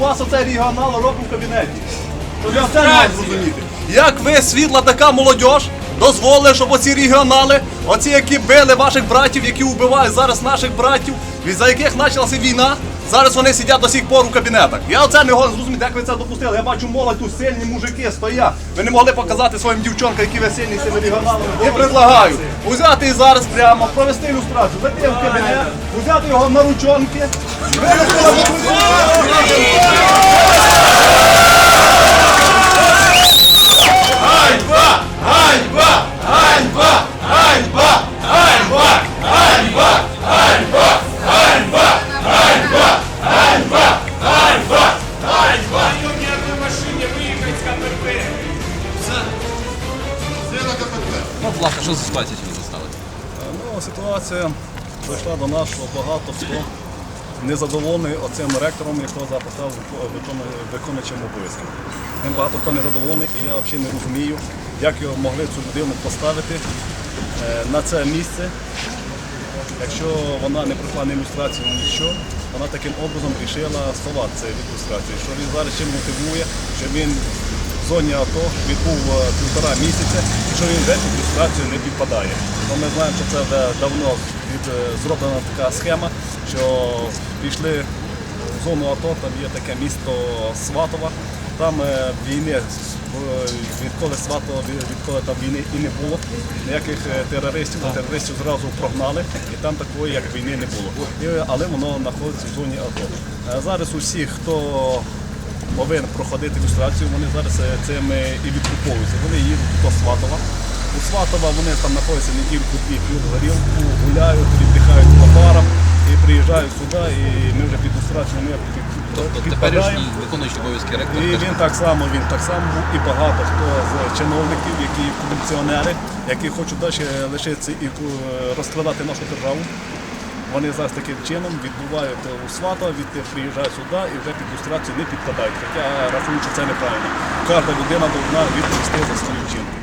вас оцей регіонал робить в кабінеті. Тобто я це не можу зрозуміти. Як ви, світла така молодь, дозволили, щоб оці регіонали, оці, які били ваших братів, які вбивають зараз наших братів, від- за яких почалася війна, зараз вони сидять до сих пор у кабінетах. Я оце не можу зрозуміти, як ви це допустили. Я бачу молодь тут сильні мужики стоять. Ви не могли показати своїм дівчонкам, які ви сильні з цими регіоналами. Я предлагаю взяти і зараз прямо, провести ілюстрацію, зайти в кабінет, взяти його на ручонки, вивести на Ні одної машині виїхати з КПП. Ну, будь що за ситуація сьогодні застали? Ну, ситуація дійшла до нас, що багато хто незадоволений оцим ректором, якого записав виконуючим обов'язком. Ним багато хто незадоволений, і я взагалі не розумію, як його могли цю людину поставити е, на це місце, якщо вона не пройшла ні ілюстрацію, ні що, вона таким образом вирішила сховатися від ілюстрації. Що він зараз чим мотивує, що він в зоні АТО відбув е, півтора місяця і що він під ілюстрацію не підпадає. Ну, ми знаємо, що це вже давно зроблена така схема, що пішли в зону АТО, там є таке місто Сватова. Там е, війни відколи Сватова, відколи там війни і не було, ніяких е, терористів, терористів зразу прогнали, і там такої як війни не було. Але воно знаходиться в зоні АТО. Е, Зараз усі, хто повинен проходити ілюстрацію, вони зараз е, цим е, і відкуповуються. Вони їдуть до Сватова. У Сватова вони там знаходяться недільку дві п'ють горілку, гуляють, віддихають по барам і приїжджають сюди, і ми вже під ілюстрацію ми Тобто підпадаємо. теперішній виконуючий обов'язки ректор І він так само, він так само був і багато хто з чиновників, які корупціонери, які хочуть далі лишитися і е, розкрадати нашу державу. Вони зараз таким чином відбувають у свата, від приїжджають сюди і вже під люстрацію не підпадають. Хоча рахую, що це неправильно. Кожна людина повинна відповісти за свою вчинку.